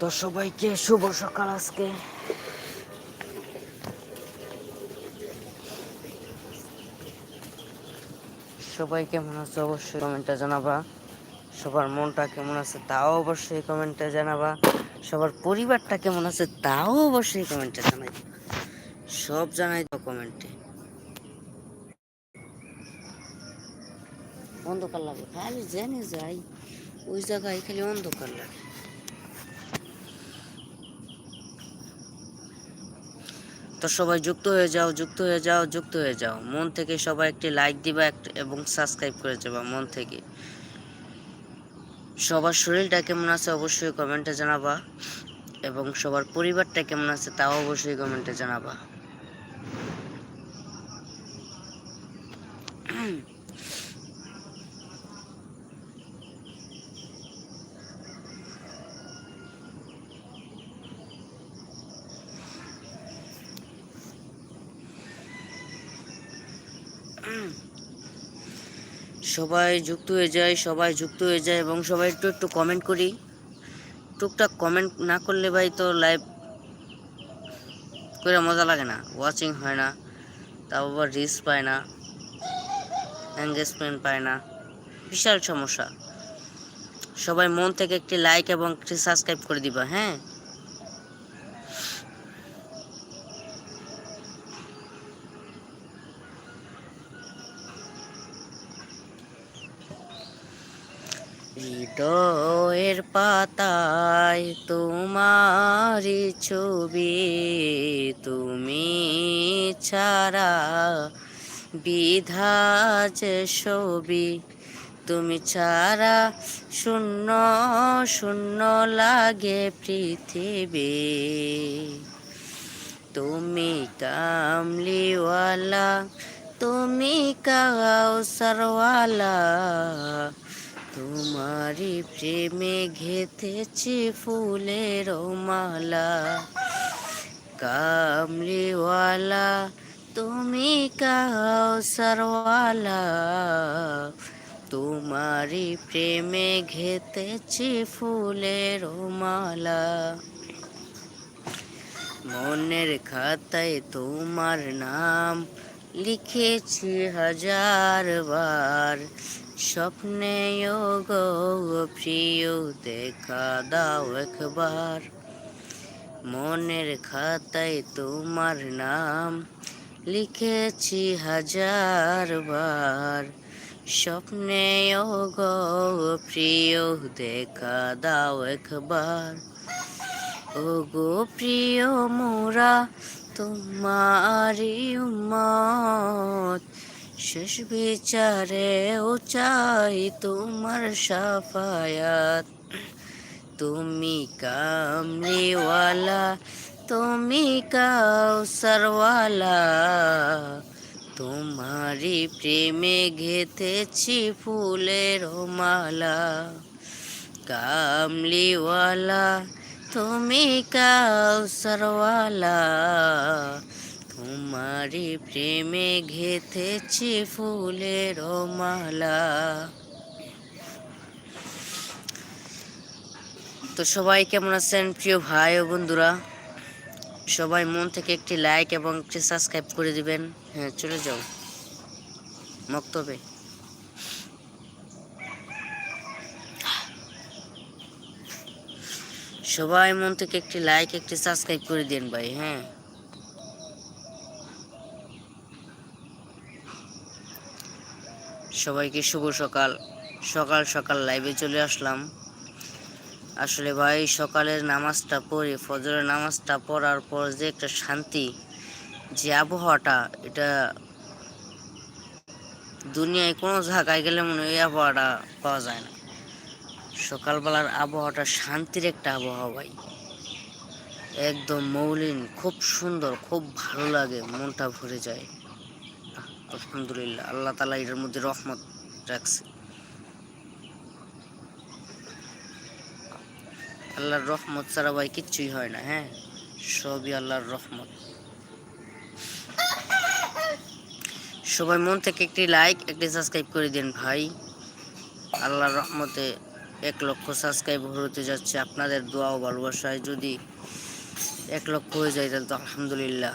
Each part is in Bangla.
তো সবাইকে শুভ সকাল আজকে। সবাই কেমন আছে অবশ্যই কমেন্টে জানাবা। সবার মনটা কেমন আছে তাও অবশ্যই কমেন্টে জানাবা। সবার পরিবারটা কেমন আছে তাও অবশ্যই কমেন্টে জানাই। সব জানাই দাও কমেন্টে। অন্ধকার লাগে, খালি জেনে যাই, ওই জায়গায় খালি অন্ধকার লাগে। তো সবাই যুক্ত হয়ে যাও, যুক্ত হয়ে যাও, যুক্ত হয়ে যাও। মন থেকে সবাই একটি লাইক দিবা এবং সাবস্ক্রাইব করে যাবা মন থেকে। সবার শরীরটা কেমন আছে অবশ্যই কমেন্টে জানাবা এবং সবার পরিবারটা কেমন আছে তাও অবশ্যই কমেন্টে জানাবা। সবাই যুক্ত হয়ে যায়, সবাই যুক্ত হয়ে যায় এবং সবাই একটু একটু কমেন্ট করি। টুকটাক কমেন্ট না করলে ভাই তো লাইভ করে মজা লাগে না। ওয়াচিং হয় না, তাও আবার রিচ পায় না এঙ্গেজমেন্ট পায় না। বিশাল সমস্যা। সবাই মন থেকে একটি লাইক এবং একটি সাবস্ক্রাইব করে দিবা হ্যাঁ? হৃদয়ের পাতায় তোমারি ছবি, তুমি ছাড়া বিধাজ ছবি, তুমি ছাড়া শূন্য শূন্য লাগে পৃথিবী। তুমি কামলিওয়ালা, তুমি কাউসারওয়ালা তোমারি প্রেমে ঘেতেছি ফুলের মালা, কামলিওয়ালা, তুমি কাউসারওয়ালা তোমারি প্রেমে ঘেতেছি ফুলের মালা, মনের খাতায় তোমার নাম লিখেছি হাজার বার। স্বপ্নে গো প্রিয়, দেখা দাও একবার। মনের খাতায় তোমার নাম লিখেছি হাজার বার। স্বপ্নে গো প্রিয়, দেখা দাও একবার। ও গো প্রিয় মোরা তোমারি উম্মত। শেষ বিচারে ও চাই তোমার সাফায়াত। তুমি কামলিওয়ালা, তুমি কাউসারওয়ালা। তোমারি প্রেমে ঘেতেছি ফুলের মালা। কামলিওয়ালা তুমি কাউসারওয়ালা তোমারি প্রেমে ঘেতেছি ফুলের মালা। তো সবাই কেমন আছেন প্রিয় ভাই ও বন্ধুরা? সবাই মন থেকে একটি লাইক এবং একটি সাবস্ক্রাইব করে দিবেন। হ্যাঁ চলে যাও। মক্তবে। সবাই মন থেকে একটি লাইক একটি সাবস্ক্রাইব করে দিন ভাই হ্যাঁ। সবাইকে শুভ সকাল। সকাল সকাল লাইভে চলে আসলাম। আসলে ভাই, সকালের নামাজটা পড়ে, ফজরের নামাজটা পড়ার পর যে একটা শান্তি, যে আবহাওয়াটা, এটা দুনিয়ায় কোনো জায়গায় গেলে মনে হয় এই আবহাওয়াটা পাওয়া যায় না। সকালবেলার আবহাওয়াটা শান্তির একটা আবহাওয়া ভাই। একদম মৌলিন, খুব সুন্দর, খুব ভালো লাগে, মনটা ভরে যায়। আলহামদুলিল্লাহ, আল্লাহ তালা এটার মধ্যে রহমত রাখছে। আল্লাহর রহমত ছাড়া ভাই কিচ্ছুই হয় না হ্যাঁ? সবই আল্লাহর রহমত। সবাই মন থেকে একটি লাইক একটি সাবস্ক্রাইব করে দিন ভাই। আল্লাহর রহমতে এক লক্ষ সাবস্ক্রাইব হতে যাচ্ছে, আপনাদের দোয়া ও ভালোবাসায় যদি এক লক্ষ হয়ে যায় তাহলে তো আলহামদুলিল্লাহ।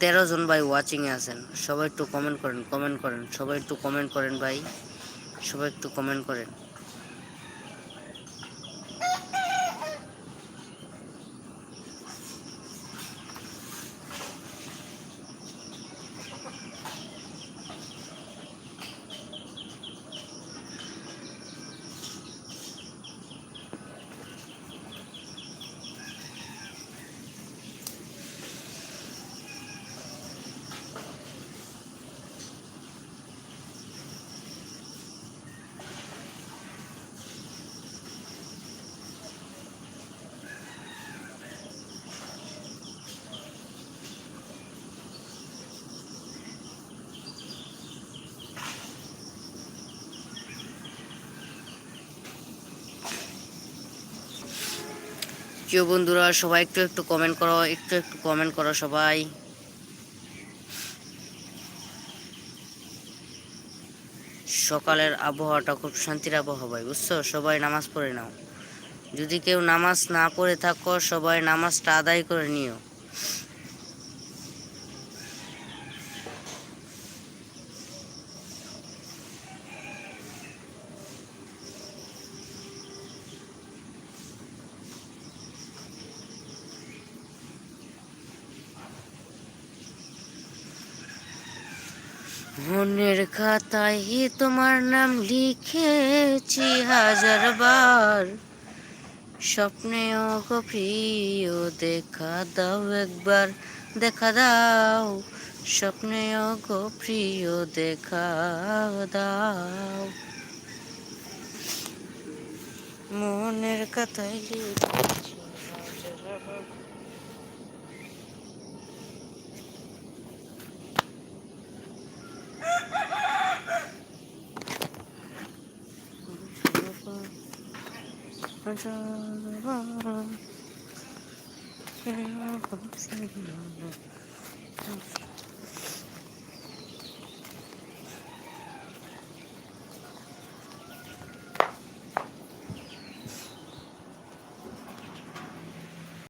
তেরো জন ভাই ওয়াচিংয়ে আছেন, সবাই একটু কমেন্ট করেন কমেন্ট করেন, সবাই একটু কমেন্ট করেন ভাই, সবাই একটু কমেন্ট করেন। প্রিয় বন্ধুরা, সবাই একটু একটু কমেন্ট করো, একটু একটু কমেন্ট করো সবাই। সকালের আবহাওয়াটা খুব শান্তির আবহাওয়া ভাই, বুঝছ? সবাই নামাজ পড়ে নাও। যদি কেউ নামাজ না পড়ে থাকো, সবাই নামাজটা আদায় করে নিও। মনের খাতায় তোমার নাম লিখেছি হাজার বার। স্বপ্নে প্রিয়, দেখা দাও একবার, দেখা দাও। স্বপ্নে প্রিয়, দেখা দাও। মনের কথায় লিখেছি Thank you.